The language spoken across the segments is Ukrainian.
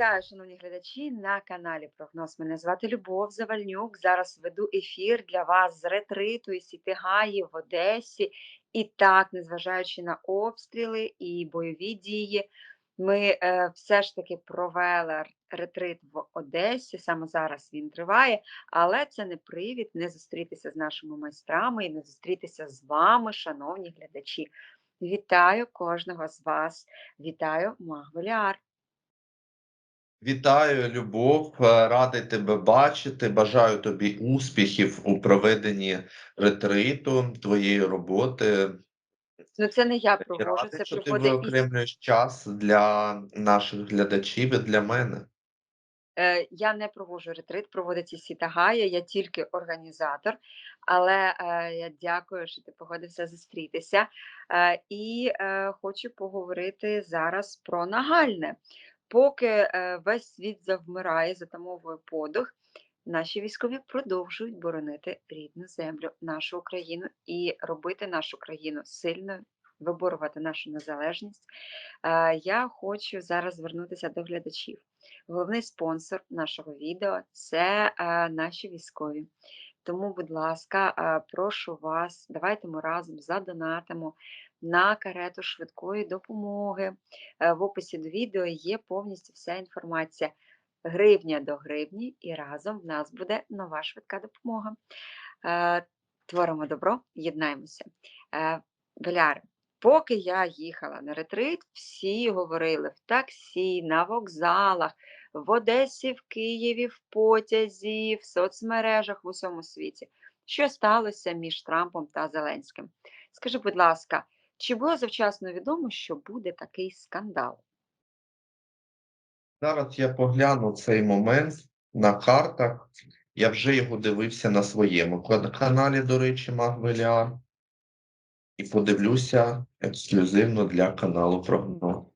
Вітаю, шановні глядачі, на каналі Прогноз. Мене звати Любов Завальнюк. Зараз веду ефір для вас з ретриту і Сітигаї в Одесі. І так, незважаючи на обстріли і бойові дії, ми е, все ж таки провели ретрит в Одесі. Саме зараз він триває, але це не привід не зустрітися з нашими майстрами і не зустрітися з вами, шановні глядачі. Вітаю кожного з вас. Вітаю Магвеліар. Вітаю, Любов, е, радий тебе бачити. Бажаю тобі успіхів у проведенні ретриту, твоєї роботи. Ну, це не я проводжу, це що ти виокремлюєш час для наших глядачів і для мене. Е, Я не проводжу ретрит, проводить Ісіта Гая, я тільки організатор, але е, я дякую, що ти погодився зустрітися. Е, І е, хочу поговорити зараз про нагальне. Поки е, весь світ завмирає, затамовує подих, наші військові продовжують боронити рідну землю, нашу Україну і робити нашу країну сильною, виборювати нашу незалежність. Е, Я хочу зараз звернутися до глядачів. Головний спонсор нашого відео це е, наші військові. Тому, будь ласка, прошу вас, давайте ми разом задонатимо на карету швидкої допомоги. Е, В описі до відео є повністю вся інформація. Гривня до гривні, і разом в нас буде нова швидка допомога. Е, Творимо добро, єднаємося. Беляри, поки я їхала на ретрит, всі говорили в таксі, на вокзалах, в Одесі, в Києві, в потязі, в соцмережах в усьому світі. Що сталося між Трампом та Зеленським? Скажи, будь ласка, чи було завчасно відомо, що буде такий скандал? Зараз я погляну цей момент на картах. Я вже його дивився на своєму каналі, до речі, Магвеліар. І подивлюся ексклюзивно для каналу Прогноз.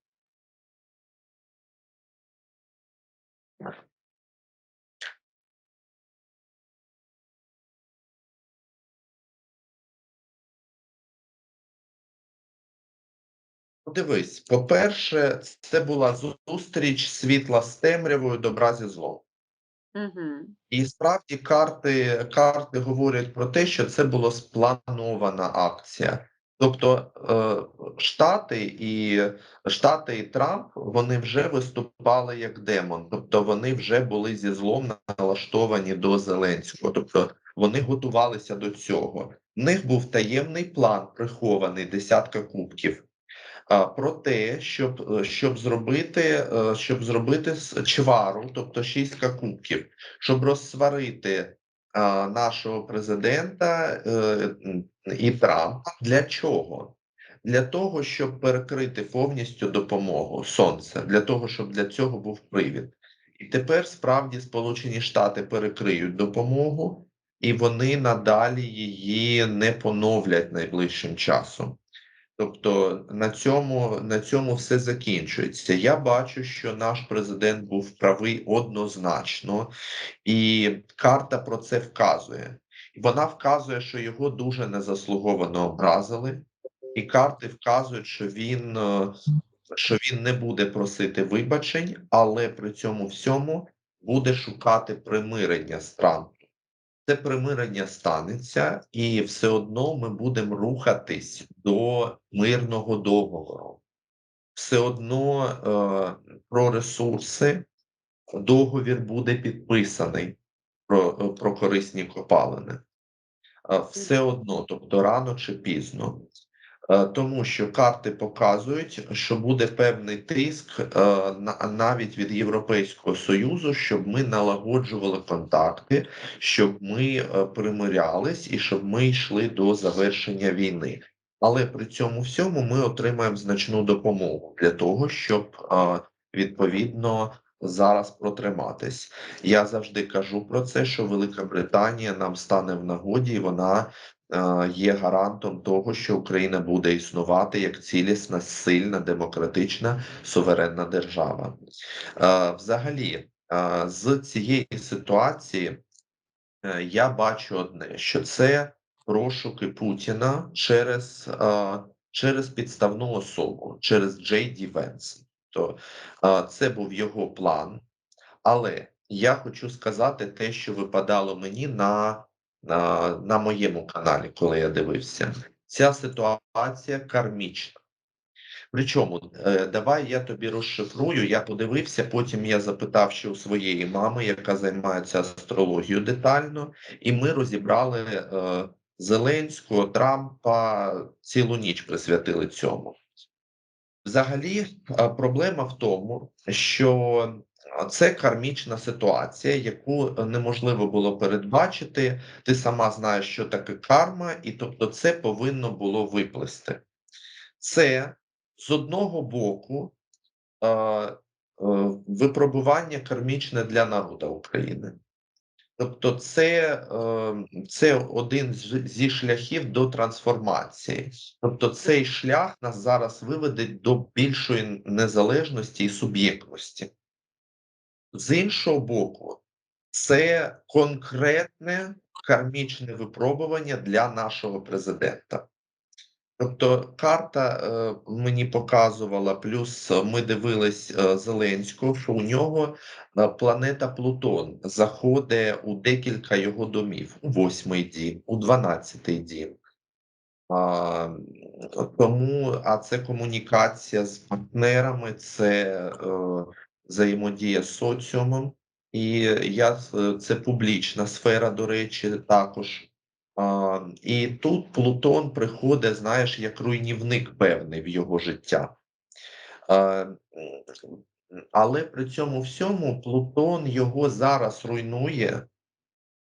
Подивись, по-перше, це була зустріч світла з темрявою, добра зі злом. Угу. І справді карти, карти говорять про те, що це була спланована акція. Тобто е, Штати і Штати і Трамп вони вже виступали як демон, тобто вони вже були зі злом налаштовані до Зеленського. Тобто вони готувалися до цього. В них був таємний план, прихований десятка кубків. Про те, щоб, е, щоб зробити, е, щоб зробити чвару, тобто шістка кубків, щоб розсварити нашого президента е, і Трампа. Для чого? Для того, щоб перекрити повністю допомогу сонце, для того, щоб для цього був привід. І тепер справді Сполучені Штати перекриють допомогу, і вони надалі її не поновлять найближчим часом. Тобто на цьому, на цьому все закінчується. Я бачу, що наш президент був правий однозначно, і карта про це вказує. Вона вказує, що його дуже незаслуговано образили, і карти вказують, що він, що він не буде просити вибачень, але при цьому всьому буде шукати примирення Трампом. Це примирення станеться, і все одно ми будемо рухатись до мирного договору. Все одно е, про ресурси договір буде підписаний про, про корисні копалини. Е, Все одно, тобто рано чи пізно. Е, Тому що карти показують, що буде певний тиск е, на- навіть від Європейського Союзу, щоб ми налагоджували контакти, щоб ми е, примирялись і щоб ми йшли до завершення війни. Але при цьому всьому ми отримаємо значну допомогу для того, щоб відповідно зараз протриматись. Я завжди кажу про це, що Велика Британія нам стане в нагоді, і вона є гарантом того, що Україна буде існувати як цілісна, сильна, демократична, суверенна держава. Е, Взагалі, е, з цієї ситуації е, я бачу одне: що це розшуки Путіна через, е, через підставну особу, через Джей Ді Венс. Тобто це був його план. Але я хочу сказати те, що випадало мені на, на, на моєму каналі, коли я дивився. Ця ситуація кармічна. Причому, е, давай я тобі розшифрую. Я подивився, потім я запитав ще у своєї мами, яка займається астрологією детально, і ми розібрали е, Зеленського, Трампа, цілу ніч присвятили цьому. Взагалі, е, проблема в тому, що це кармічна ситуація, яку неможливо було передбачити. Ти сама знаєш, що таке карма, і тобто це повинно було виплисти. Це з одного боку е, е, випробування кармічне для народу України. Тобто, це, е, це один зі шляхів до трансформації. Тобто, цей шлях нас зараз виведе до більшої незалежності і суб'єктності. З іншого боку, це конкретне кармічне випробування для нашого президента. Тобто карта е, мені показувала, плюс ми дивились е, Зеленського, що у нього е, планета Плутон заходить у декілька його домів: у восьмий дім, у дванадцятий дім. А, тому, а це комунікація з партнерами, це е, взаємодія з соціумом, і я це публічна сфера, до речі, також. А, і тут Плутон приходить, знаєш, як руйнівник певний в його життя. А, але при цьому всьому Плутон його зараз руйнує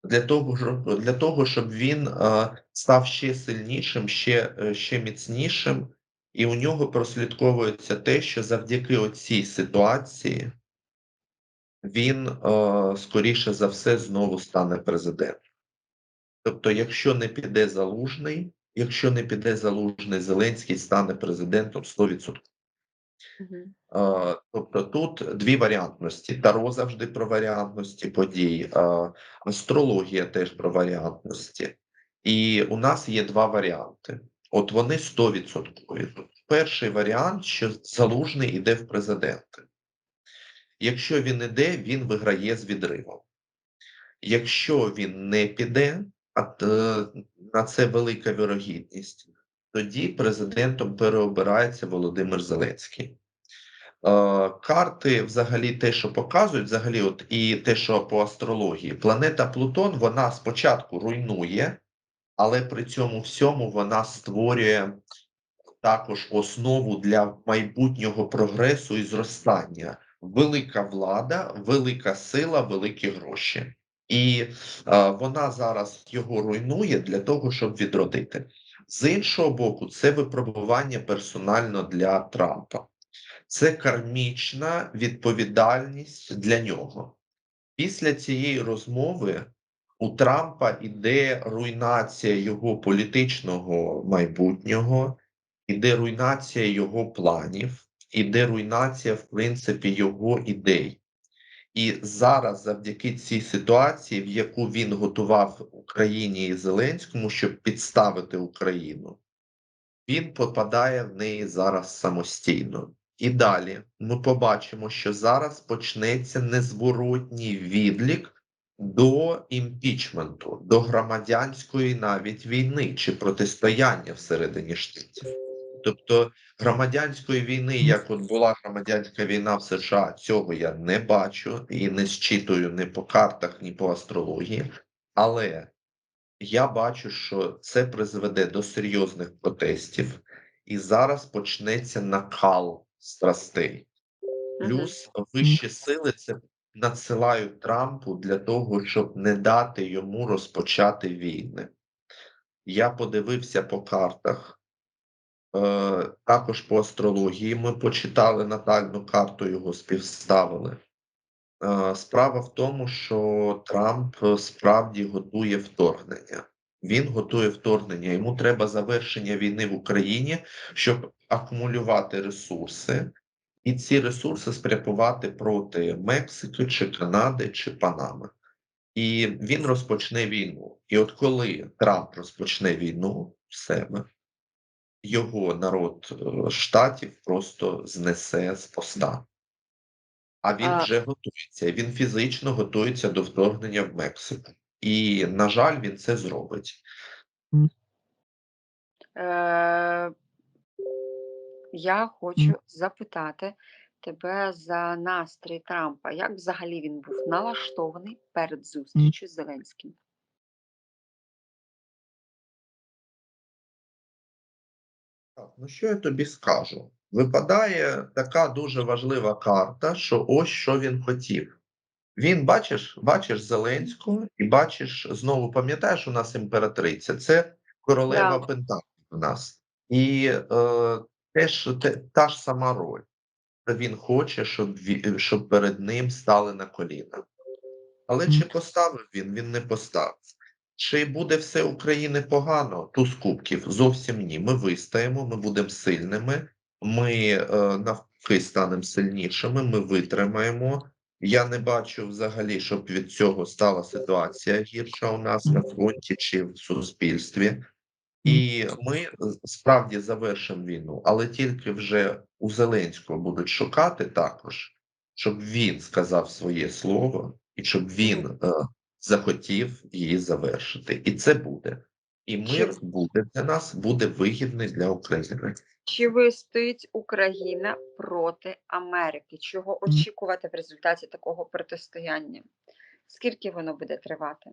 для того, щоб, для того, щоб він е, став ще сильнішим, ще, е, ще міцнішим, і у нього прослідковується те, що завдяки оцій ситуації він, е, скоріше за все, знову стане президентом. Тобто, якщо не піде залужний, якщо не піде залужний, Зеленський стане президентом 100%. Мгм. Е, Тобто тут дві варіантності. Таро завжди про варіантності подій, е, астрологія теж про варіантності. І у нас є два варіанти. От вони 100%. Перший варіант, що залужний іде в президенти. Якщо він іде, він виграє з відривом. Якщо він не піде, а на це велика вірогідність, тоді президентом переобирається Володимир Зеленський. Е, Карти, взагалі, те, що показують, взагалі, от і те, що по астрології, планета Плутон, вона спочатку руйнує, але при цьому всьому вона створює також основу для майбутнього прогресу і зростання. Велика влада, велика сила, великі гроші. І е, вона зараз його руйнує для того, щоб відродити. З іншого боку, це випробування персонально для Трампа. Це кармічна відповідальність для нього. Після цієї розмови у Трампа іде руйнація його політичного майбутнього, іде руйнація його планів, іде руйнація, в принципі, його ідей. І зараз, завдяки цій ситуації, в яку він готував Україні і Зеленському, щоб підставити Україну, він попадає в неї зараз самостійно. І далі ми побачимо, що зараз почнеться незворотній відлік до імпічменту, до громадянської навіть війни чи протистояння всередині штатів. Тобто громадянської війни, як от була громадянська війна в США, цього я не бачу і не зчитую ні по картах, ні по астрології. Але я бачу, що це призведе до серйозних протестів, і зараз почнеться накал страстей. Плюс вищі сили це надсилають Трампу для того, щоб не дати йому розпочати війни. Я подивився по картах, е, також по астрології. Ми почитали натальну карту, його співставили. Е, Справа в тому, що Трамп справді готує вторгнення. Він готує вторгнення. Йому треба завершення війни в Україні, щоб акумулювати ресурси, і ці ресурси спрямувати проти Мексики, чи Канади, чи Панами. І він розпочне війну. І от коли Трамп розпочне війну в себе, його народ е, штатів просто знесе з поста. А він А. вже готується. Він фізично готується до вторгнення в Мексику. І, на жаль, він це зробить. Е, я хочу запитати тебе за настрій Трампа. Як взагалі він був налаштований перед зустрічю з Зеленським? Так, ну що я тобі скажу? Випадає така дуже важлива карта, що ось що він хотів. Він бачиш, бачиш Зеленського і бачиш знову, пам'ятаєш, у нас імператриця, це королева Да. Пентаклів у нас. І е, теж те, та ж сама роль. Він хоче, щоб, щоб перед ним стали на коліна. Але чи поставив він? Він не поставив. Чи буде все України погано? Туз кубків зовсім ні. Ми вистоїмо, ми будемо сильними, ми е, навпаки станемо сильнішими, ми витримаємо. Я не бачу взагалі, щоб від цього стала ситуація гірша у нас на фронті чи в суспільстві. І ми справді завершимо війну, але тільки вже у Зеленського будуть шукати також, щоб він сказав своє слово і щоб він е, захотів її завершити. І це буде. І мир буде для нас, буде вигідний для України. Чи вистоїть Україна проти Америки? Чого очікувати в результаті такого протистояння? Скільки воно буде тривати?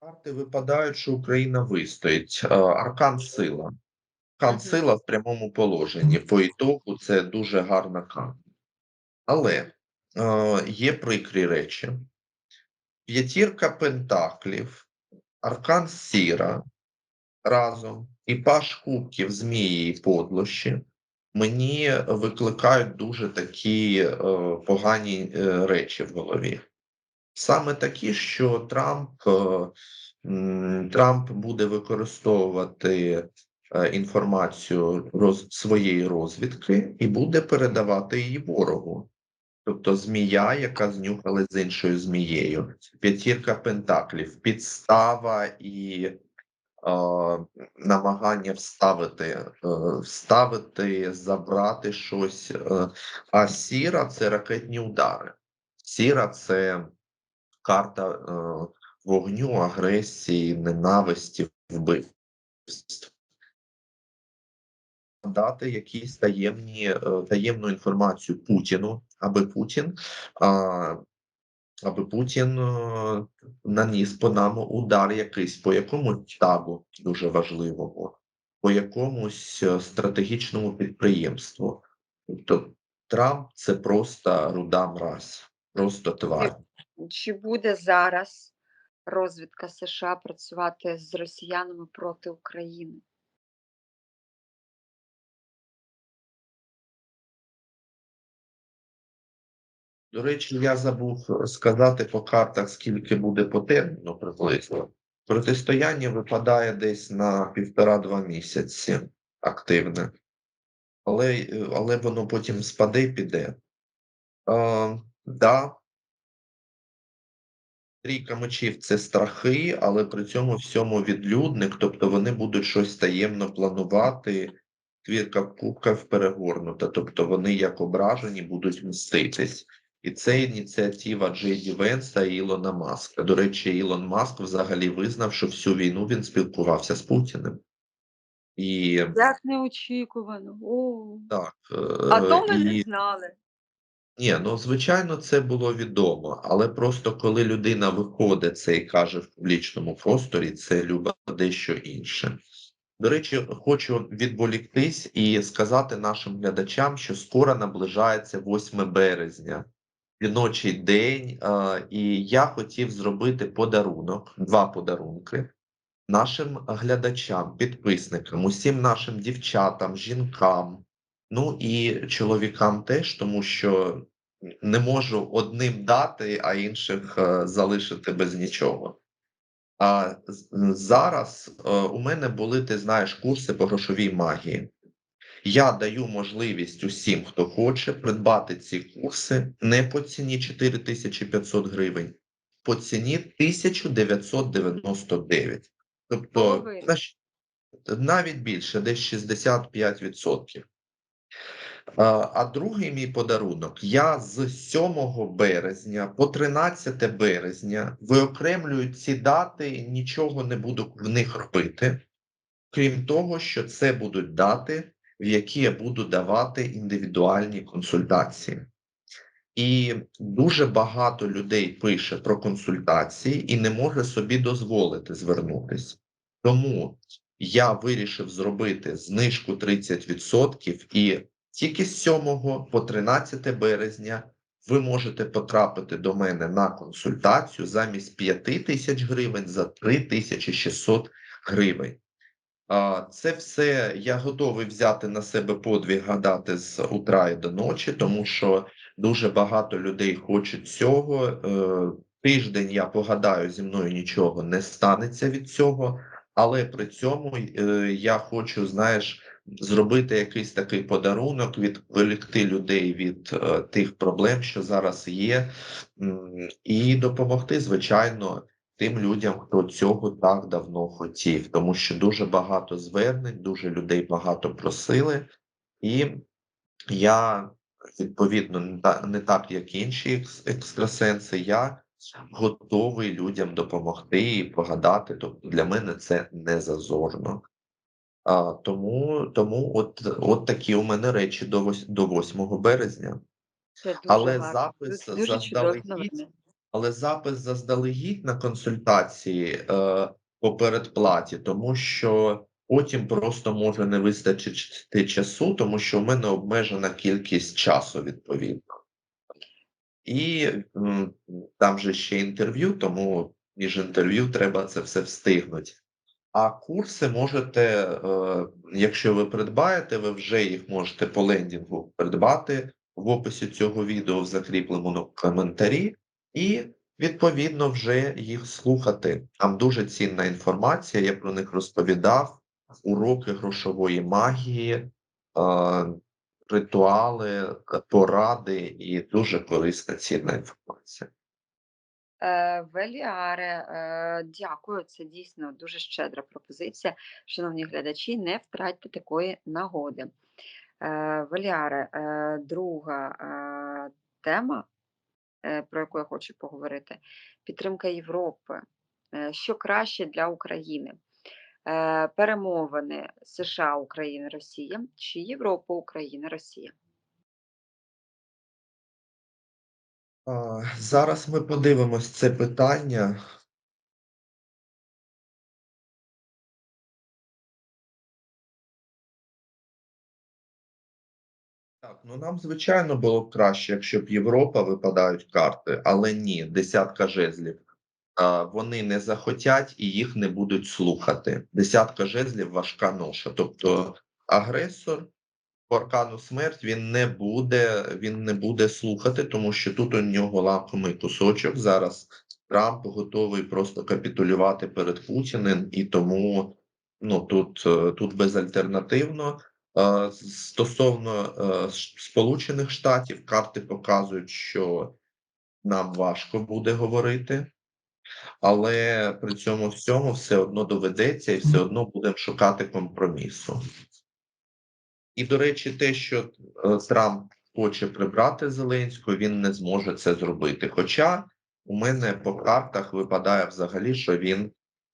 Карти випадають, що Україна вистоїть. Е, Аркан сила. Аркан сила в прямому положенні. По ітогу це дуже гарна карта. Але е, є прикрі речі. П'ятірка пентаклів, аркан сіра разом і паш кубків змії і подлощі мені викликають дуже такі е, погані е, речі в голові. Саме такі, що Трамп, е, Трамп буде використовувати е, інформацію роз, своєї розвідки і буде передавати її ворогу. Тобто змія, яка знюхала з іншою змією, п'ятірка пентаклів, підстава і е, намагання вставити, е, вставити, забрати щось. Е, а сіра це ракетні удари. Сіра це карта е, вогню, агресії, ненависті, вбивств. Дати якісь таємні е, таємну інформацію Путіну, аби Путін, а, аби Путін е, наніс по нам удар якийсь по якомусь штабу дуже важливому, по якомусь е, стратегічному підприємству. Тобто Трамп це просто руда мразь, просто тварь. Чи буде зараз розвідка США працювати з росіянами проти України? До речі, я забув сказати по картах, скільки буде по терміну приблизно. Протистояння випадає десь на півтора-два місяці активне, але, але воно потім спаде і піде. Е, да. Трійка мечів це страхи, але при цьому всьому відлюдник, тобто вони будуть щось таємно планувати. Твірка кубків перегорнута, тобто вони як ображені будуть мститись. І це ініціатива Джейді Венса і Ілона Маска. До речі, Ілон Маск взагалі визнав, що всю війну він спілкувався з Путіним. І Як неочікувано. О, так, а то е, ми і... не знали. Ні, ну звичайно, це було відомо, але просто коли людина виходить це і каже в публічному просторі, це любить дещо інше. До речі, хочу відволіктись і сказати нашим глядачам, що скоро наближається 8 березня, жіночий день, і я хотів зробити подарунок, два подарунки нашим глядачам, підписникам, усім нашим дівчатам, жінкам, ну і чоловікам теж, тому що не можу одним дати, а інших е, залишити без нічого. А зараз е, у мене були, ти знаєш, курси по грошовій магії. Я даю можливість усім, хто хоче, придбати ці курси не по ціні 4500 гривень, по ціні 1999. Тобто навіть більше, десь 65%. А другий мій подарунок: я з 7 березня по 13 березня виокремлюю ці дати, нічого не буду в них робити, крім того, що це будуть дати, в які я буду давати індивідуальні консультації. І дуже багато людей пише про консультації і не може собі дозволити звернутися. Тому я вирішив зробити знижку 30% і тільки з 7 по 13 березня ви можете потрапити до мене на консультацію замість 5 тисяч гривень за 3600 гривень. Це все я готовий взяти на себе подвиг гадати з утра і до ночі, тому що дуже багато людей хочуть цього. Е, Тиждень я погадаю, зі мною нічого не станеться від цього, але при цьому е, я хочу, знаєш, зробити якийсь такий подарунок, відволікти людей від е, тих проблем, що зараз є, і допомогти, звичайно, тим людям, хто цього так давно хотів, тому що дуже багато звернень, дуже людей багато просили, і я відповідно не так, як інші екстрасенси, я готовий людям допомогти і погадати. Тобто для мене це не зазорно. А, тому, тому от, от такі у мене речі до, вось- до 8 березня. Це дуже Але гарно. запис Дуже, заздалегідь але запис заздалегідь на консультації е, по передплаті, тому що потім просто може не вистачити часу, тому що в мене обмежена кількість часу відповідно. І м, там же ще інтерв'ю, тому між інтерв'ю треба це все встигнути. А курси можете, е, якщо ви придбаєте, ви вже їх можете по лендінгу придбати в описі цього відео в закріпленому коментарі, і відповідно вже їх слухати. Там дуже цінна інформація, я про них розповідав, уроки грошової магії, е, ритуали, поради і дуже корисна цінна інформація. Веліаре, е, дякую. Це дійсно дуже щедра пропозиція. Шановні глядачі, не втратьте такої нагоди. Веліаре, е, друга е, тема, про яку я хочу поговорити, підтримка Європи. Що краще для України? Перемовини США, Україна, Росія чи Європа, Україна, Росія? Зараз ми подивимось це питання. Так, ну нам звичайно було б краще, якщо б Європа випадають карти, але ні, десятка жезлів. Вони не захотять і їх не будуть слухати. Десятка жезлів важка ноша. Тобто агресор аркану смерть він не буде, він не буде слухати, тому що тут у нього ламковий кусочок. Зараз Трамп готовий просто капітулювати перед Путіним, і тому ну тут, е, тут безальтернативно. Е, Стосовно е, Сполучених Штатів, карти показують, що нам важко буде говорити, але при цьому всьому все одно доведеться і все одно будемо шукати компромісу. І, до речі, те, що е, Трамп хоче прибрати Зеленського, він не зможе це зробити. Хоча у мене по картах випадає взагалі, що він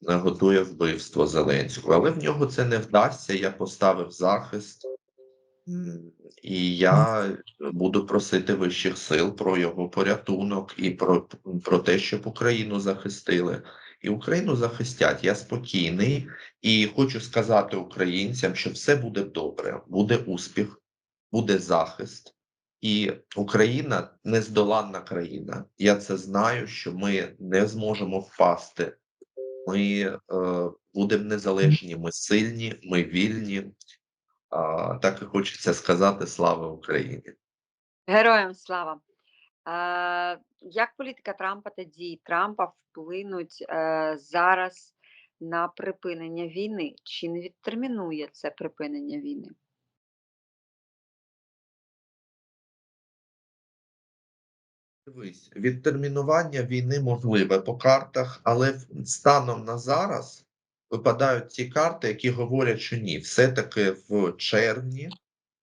е, готує вбивство Зеленського, але в нього це не вдасться. Я поставив захист, і я буду просити вищих сил про його порятунок і про, про те, щоб Україну захистили. І Україну захистять. Я спокійний і хочу сказати українцям, що все буде добре, буде успіх, буде захист, і Україна нездоланна країна. Я це знаю, що ми не зможемо впасти. Ми е, будемо незалежні, ми сильні, ми вільні. А, так і хочеться сказати слава Україні. Героям слава! Як політика Трампа та дії Трампа вплинуть е, зараз на припинення війни? Чи не відтермінує це припинення війни? Дивись, відтермінування війни можливе по картах, але станом на зараз випадають ті карти, які говорять, що ні, все-таки в червні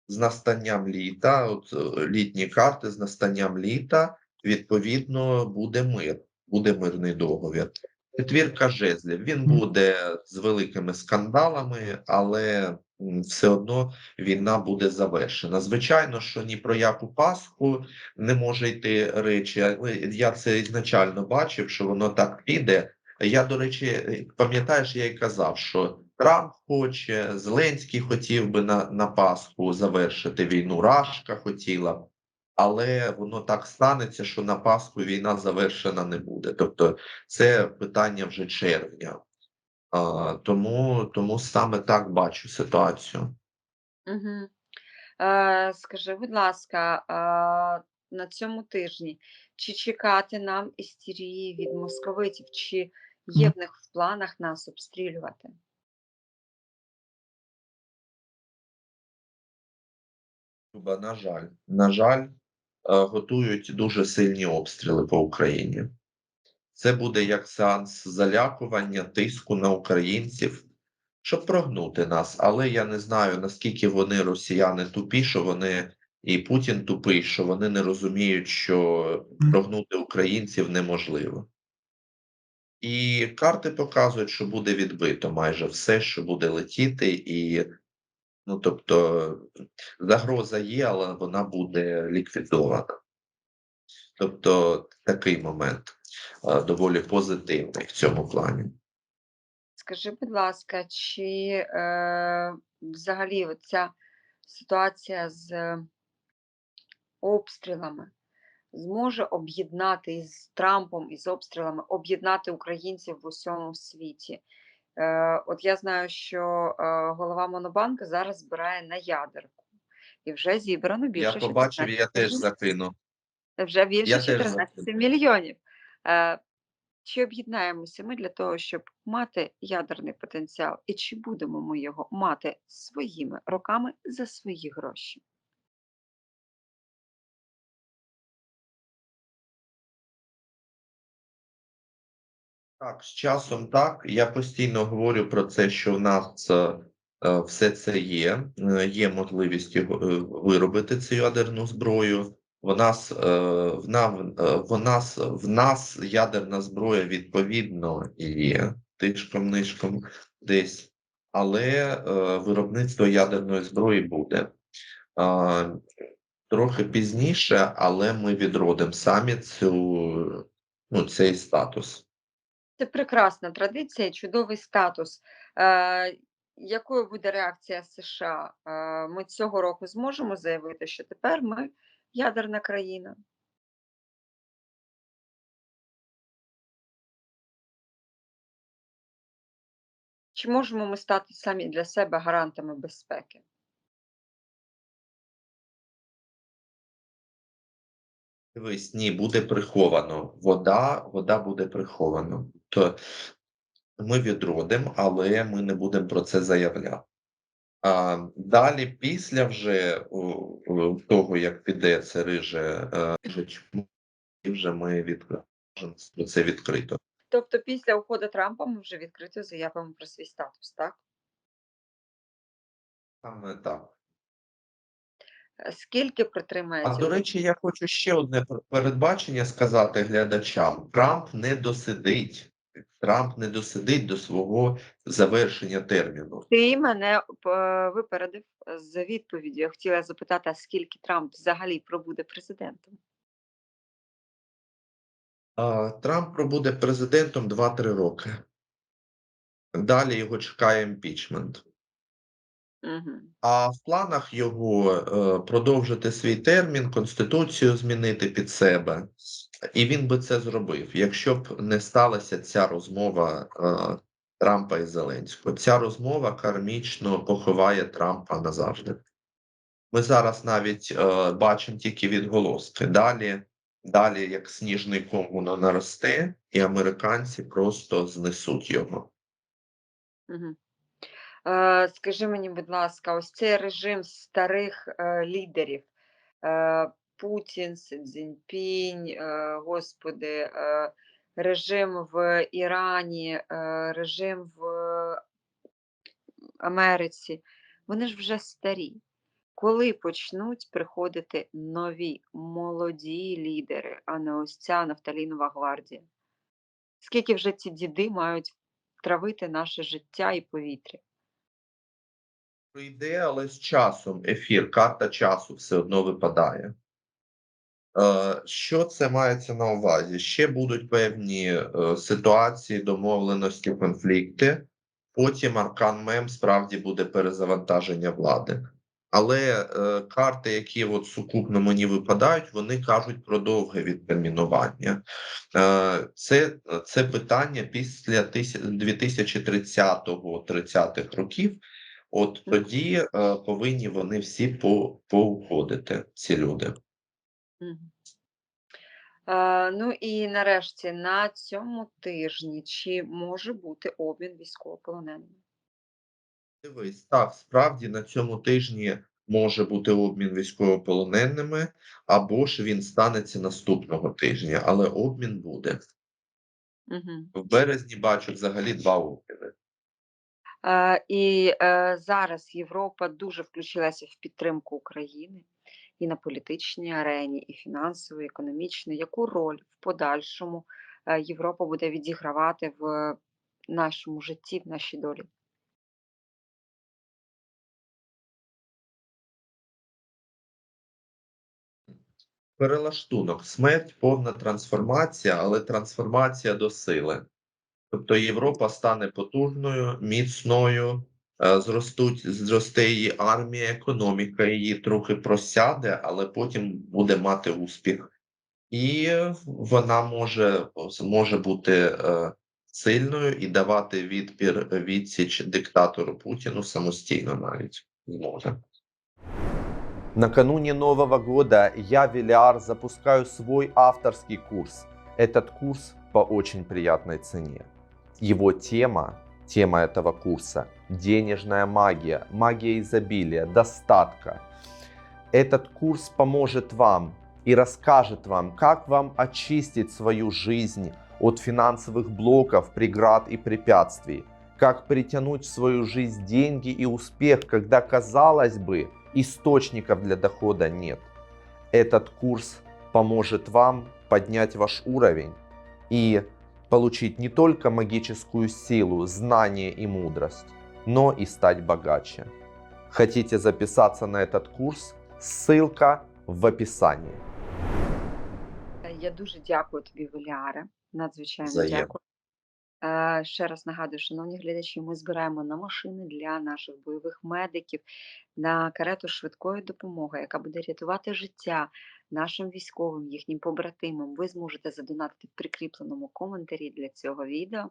з настанням літа, от е, літні карти з настанням літа, відповідно, буде мир, буде мирний договір. Четвірка жезлів. Він буде з великими скандалами, але все одно війна буде завершена. Звичайно, що ні про яку Пасху не може йти речі, але я це ізначально бачив, що воно так піде. Я, до речі, пам'ятаєш, я й казав, що Трамп хоче, Зеленський хотів би на, на Пасху завершити війну, Рашка хотіла, але воно так станеться, що на Пасху війна завершена не буде. Тобто це питання вже червня. А, тому, тому саме так бачу ситуацію. Угу. Е, скажи, будь ласка, а, на цьому тижні чи чекати нам істерії від московитів, чи є в них в планах нас обстрілювати? Люба, на жаль, на жаль, е, готують дуже сильні обстріли по Україні. Це буде як сеанс залякування, тиску на українців, щоб прогнути нас. Але я не знаю, наскільки вони, росіяни, тупі, що вони і Путін тупий, що вони не розуміють, що прогнути українців неможливо. І карти показують, що буде відбито майже все, що буде летіти, і ну тобто загроза є, але вона буде ліквідована. Тобто такий момент доволі позитивний в цьому плані. Скажи, будь ласка, чи е, взагалі ця ситуація з обстрілами зможе об'єднати із Трампом і з обстрілами, об'єднати українців в усьому світі? Е, от я знаю, що е, голова Монобанку зараз збирає на ядерку, і вже зібрано більше Я побачив, я теж закину. Вже більше Я 14 закину. мільйонів. Е, чи об'єднаємося ми для того, щоб мати ядерний потенціал, і чи будемо ми його мати своїми руками за свої гроші? Так, з часом так. Я постійно говорю про це, що в нас е, е, все це є. Е, Є можливість виробити цю ядерну зброю. В нас, в, нам, в, нас, в нас ядерна зброя відповідно є тишком-нишком десь, але виробництво ядерної зброї буде. Трохи пізніше, але ми відродимо самі цю, ну, цей статус. Це прекрасна традиція, чудовий статус. Е, якою буде реакція США? Е, ми цього року зможемо заявити, що тепер ми ядерна країна. Чи можемо ми стати самі для себе гарантами безпеки? Дивись, ні, буде приховано. Вода, вода буде приховано. То ми відродимо, але ми не будемо про це заявляти. А далі, після вже того, як піде це риже, е, вже ми відкажемо про це відкрито. Тобто після уходу Трампа ми вже відкрито заявимо про свій статус, так? Саме так. Е, Скільки А до речі, я хочу ще одне передбачення сказати глядачам: Трамп не досидить. Трамп не досидить до свого завершення терміну. Ти мене е, випередив з відповіддю. Я хотіла запитати, скільки Трамп взагалі пробуде президентом? А, Трамп пробуде президентом 2-3 роки. Далі його чекає імпічмент. Угу. А в планах його е, продовжити свій термін, конституцію змінити під себе. І він би це зробив, якщо б не сталася ця розмова е, Трампа і Зеленського. Ця розмова кармічно поховає Трампа назавжди. Ми зараз навіть е, бачимо тільки відголоски. Далі, далі, як сніжний ком, воно наросте, і американці просто знесуть його. Угу. Е, скажи мені, будь ласка, ось цей режим старих е, лідерів. Е, Путін, Цзіньпінь, господи, режим в Ірані, режим в Америці, вони ж вже старі. Коли почнуть приходити нові молоді лідери, а не ось ця нафталінова гвардія? Скільки вже ці діди мають травити наше життя і повітря? Прийде, але з часом ефір, карта часу все одно випадає. Е, Що це мається на увазі? Ще будуть певні е, ситуації, домовленості, конфлікти. Потім аркан мем справді буде перезавантаження влади. Але е, карти, які от сукупно мені випадають, вони кажуть про довге відтермінування. Е, це, це питання після 2030-30-х років. От тоді е, повинні вони всі по, поуходити, ці люди. Е, ну і нарешті на цьому тижні чи може бути обмін військовополоненими? Дивись, так, справді на цьому тижні може бути обмін військовополоненими, або ж він станеться наступного тижня, але обмін буде. Мгм. В березні бачу взагалі два обміни. І е, зараз Європа дуже включилася в підтримку України і на політичній арені, і фінансово, і економічно. Яку роль в подальшому Європа буде відігравати в нашому житті, в нашій долі? Перелаштунок, смерть, повна трансформація, але трансформація до сили. Тобто Європа стане потужною, міцною, е, зростуть, зросте її армія, економіка її трохи просяде, але потім буде мати успіх. І вона може, може бути е, сильною і давати відпір відсіч диктатору Путіну самостійно навіть зможе. Накануне Нового года я, Велиар, запускаю свой авторский курс. Этот курс по очень приятной цене. Его тема, тема этого курса – денежная магия, магия изобилия, достатка. Этот курс поможет вам и расскажет вам, как вам очистить свою жизнь от финансовых блоков, преград и препятствий, как притянуть в свою жизнь деньги и успех, когда, казалось бы, источников для дохода нет. Этот курс поможет вам поднять ваш уровень и получить не только магическую силу, знание и мудрость, но и стать богаче. Хотите записаться на этот курс? Ссылка в описании. Я дуже дякую тобі, Веліаре. Надзвичайно Взаємно. дякую. Е, Ще раз нагадую, шановні глядачі, ми збираємо на машини для наших бойових медиків, на карету швидкої допомоги, яка буде рятувати життя нашим військовим, їхнім побратимам. Ви зможете задонатити в прикріпленому коментарі для цього відео,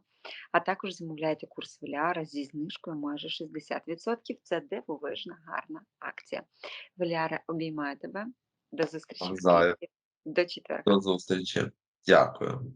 а також замовляйте курс Веліара зі знижкою майже 60%. Це дивовижна, гарна акція. Веліаре, обіймаю тебе. До зустрічі. До четверга. До зустрічі. Дякую.